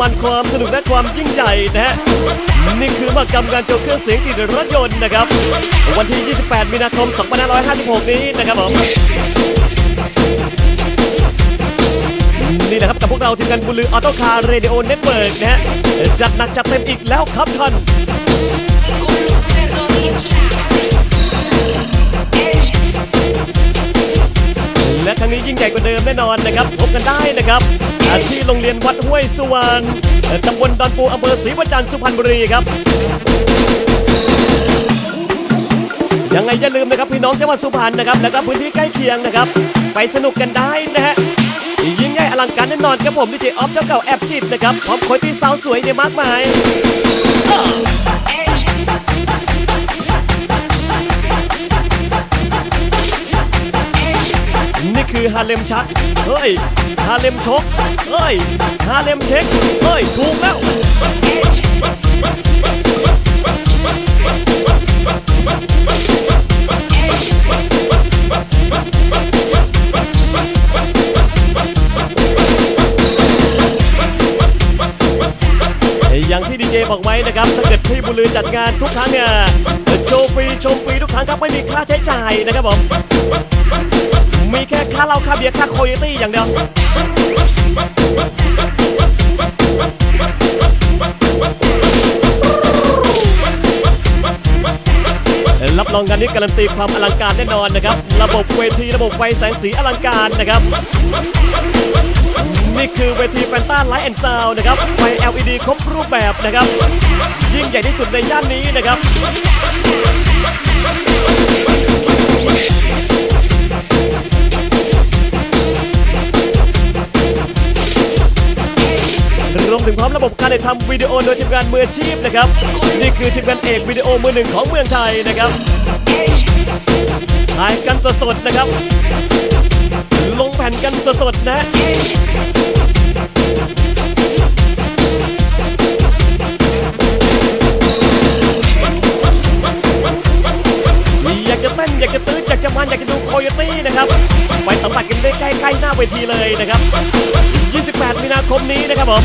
มันความสนุกและความยิ่งใหญ่นะฮะนี่คือมหกรรมการโจเครื่องเสียงติดรถยนต์นะครับ วันที่ 28 มีนาคม 2556 นี้นะครับผมนี่นะครับกับพวกเราทีมงานบุลือออโต้คาร์เรดิโอเน็ตเวิร์กนะฮะจัดหนักจัดเต็มอีกแล้วครับท่าน ญ่กว่าเดิมแน่นอนนะครับพบกันได้นะครับอาที่โรงเรียนวัดห้วยสุวรรณตำบลดอนปูอำเภอศรีประจันทร์สุพรรณบุรีครับยังไงอย่าลืมนะครับพี่น้องจังหวัดสุพรรณนะครับแล้วก็พื้นที่ใกล้เคียงนะครับ ไปสนุกกันได้นะฮะยิ่งใหญ่อลังการแน่นอนครับผมดีเจออฟเจ้าเก่าแอบจิตนะครับพร้อมคนที่สาวสวยเนี่ยมากมาย คือฮาเลมชัก เฮ้ย ฮาเลมชก เฮ้ย ฮาเลมเช็ค เฮ้ย ถูกแล้วอย่างที่ดีเจบอกไว้นะครับถ้าเกิดพี่บุลือจัดงานทุกครั้งเนี่ยโชว์ฟรีชมฟรีทุกครั้งครับไม่มีค่าใช้จ่ายนะครับผม ค่าเหล้าค่าเบียร์ค่าโคโยตี้อย่างเดียวรับรองงานนี้การันตีความอลังการแน่นอนนะครับ ระบบเวทีระบบไฟแสงสีอลังการนะครับ นี่คือเวทีแฟนต้าไลท์แอนด์ซาวนะครับ ไฟ LED ครบรูปแบบนะครับ ยิ่งใหญ่ที่สุดในย่านนี้นะครับ ถึงพร้อมระบบการถ่ายทำวิดีโอโดยทีมงานมืออาชีพนะครับ นี่คือทีมงานเอกวิดีโอมือหนึ่งของเมืองไทยนะครับถ่ายกันสดๆนะครับ ลงแผ่นกันสดๆนะอยากจะเต้นอยากจะตื้ออยากจะมันอยากจะดูโคโยตี้นะครับ ไปสัมผัสกันได้ใกล้ๆหน้าเวทีเลยนะครับ 28 มีนาคมนี้นะครับผม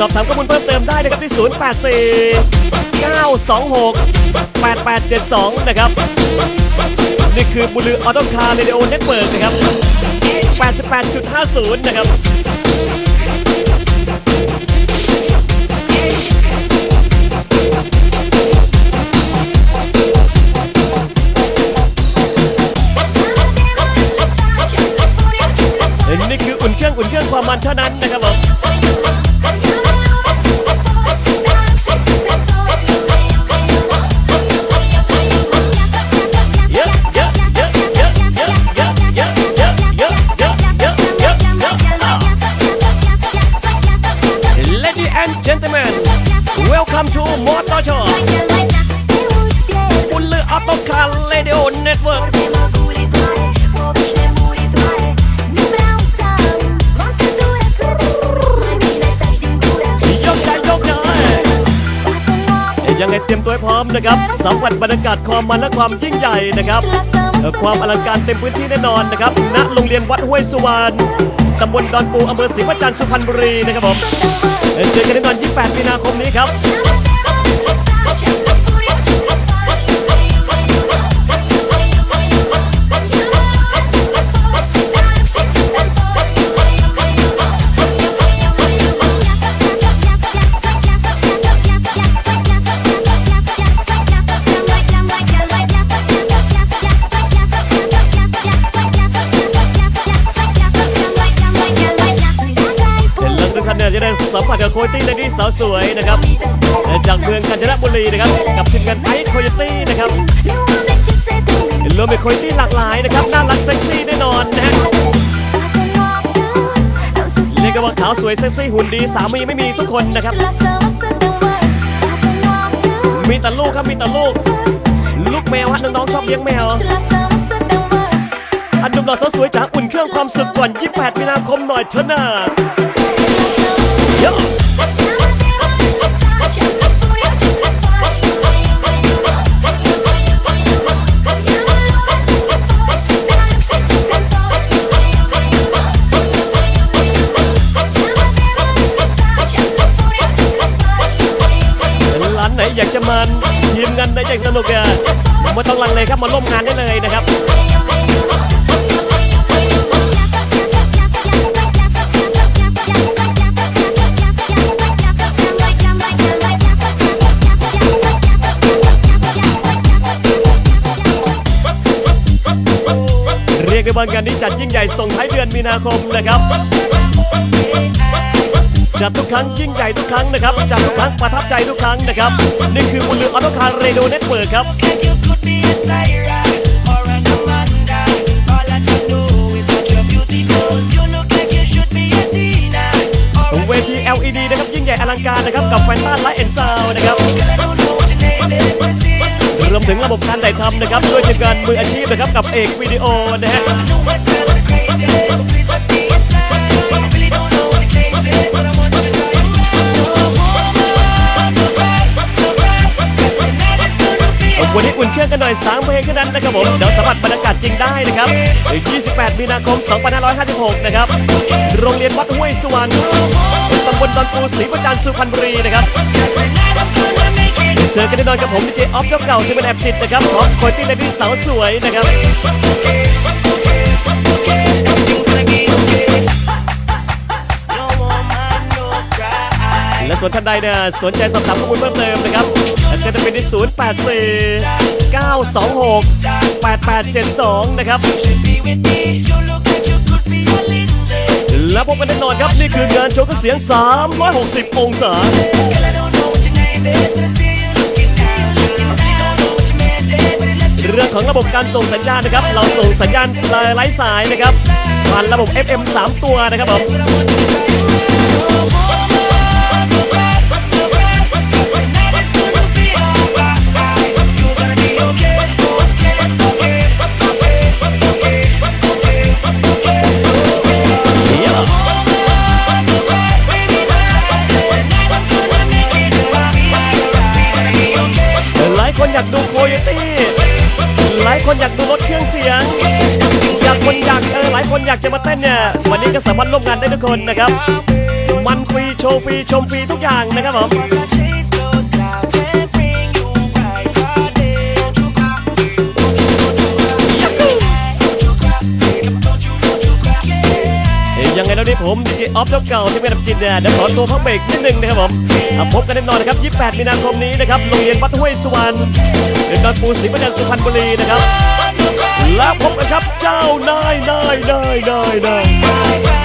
สอบถามข้อมูลเพิ่มเติมได้นะครับที่ 084 926 8872 นะครับ นี่คือบุลือออโต้คาร์เรดิโอเน็ตเวิร์กนะครับ 88.50 นะครับ ครื่องความมันเท่านั้นนะครับผม Lady and gentlemen welcome to Motor Show บุลือออโต้คาร์เรดิโอเน็ตเวิร์ก รียมตัวให้พร้อมนะครับสัมผัสบรรยากาศความมันและความยิ่งใหญ่นะครับความอลังการเต็มพื้นที่แน่นอนนะครับณโรงเรียนวัดห้วยสุวรรณตำบลดอนปูอำเภอศรีประจันทร์สุพรรณบุรีนะครับผมเอ่อเจอกันแน่นอน 28 มีนาคมนี้ครับ มผัสกับโคโยตี้ในที่สาวสวยนะครับจากเมืองกาญจนบุรีนะครับ กับทีมงานไอซ์โคโยตี้นะครับรวมเป็นโคโยตี้หลากหลายนะครับน่ารักเซ็กซี่แน่นอนนะฮะเรียกกันว่าขาวสวยเซ็กซี่หุ่นดีสามีไม่มีทุกคนนะครับ มีแต่ลูกครับมีแต่ลูก ลูกแมวฮะน้องๆชอบเลี้ยงแมวอันดุมหล่อสาวสวยจากอุ่นเครื่องความสุขก่อน 28 มีนาคมหน่อยเถอะนะ ร้านไหนอยากจะมายืมเงินได้อย่สนุกอะไม่ต้องลังเลครับมาร่วมงานได้เลยนะครับ เรียกได้ว่างานนี้จัดยิ่งใหญ่ส่งท้ายเดือนมีนาคมนะครับ จัดทุกครั้งยิ่งใหญ่ทุกครั้งนะครับจัดทุกครั้งประทับใจทุกครั้งนะครับนี่คือบุญเรืองออโตคาร์เรโอเน็ตเวิร์ครับ You could be a tyrant or an Amanda. All that I know is that you're beautiful. You look like you should be a Tina. Or a เวที LED นะครับยิ่งใหญ่อลังการนะครับกับแฟนต้าไลท์แอนด์ซา มถึงระบบการถ่ายทำนะครับด้วยทีมงานมืออาชีพนะครับกับเอกวิดีโอนะฮะวันนี้อุ่นเครื่องกันหน่อย 3 เพลงแค่นั้นนะครับผมเดี๋ยวสัมผัสบรรยากาศจริงได้นะครับ28 มีนาคม 2556 นะครับ โรงเรียนวัดห้วยสวรรณตำบลดอนปูศรีประจันสุพรรณบุรีนะครับ เจอกันแน่นอนกับผมดีเจออฟเจ้าเก่าที่เป็นแอบติดนะครับพร้อมโคตี้เลดี้สาวสวยนะครับและส่วนท่านใดเนี่ยสนใจสอบถามข้อมูลเพิ่มเติมนะครับก็จะเป็นที่ 084 926 8872 นะครับ และพบกันแน่นอนครับ นี่คืองานโชว์เครื่องเสียง 360 องศา ของระบบการส่งสัญญาณนะครับ เราส่งสัญญาณไร้สายนะครับผ่านระบบ FM 3 ตัวนะครับผม คนอยากดูรถเครื่องเสียง อยากคนอยากเออหลายคนอยากจะมาเต้นเนี่ยวันนี้ก็สามารถร่วมงานได้ทุกคนนะครับ มันฟรีโชว์ฟรีชมฟรีทุกอย่างนะครับผม ผมดีเจออฟเจ้าเก่าที่เป็นดับจิตเนี่ยเดี๋ยวขอตัวพักเบรกนิดนึงนะครับผมพบกันแน่นอนนะครับ 28 มีนาคมนี้นะครับโรงเรียนวัดห้วยสวรรณเดินดอนปูศรีประจันสุพรรณบุรีนะครับและพบกันครับเจ้านายนายนายนายนาย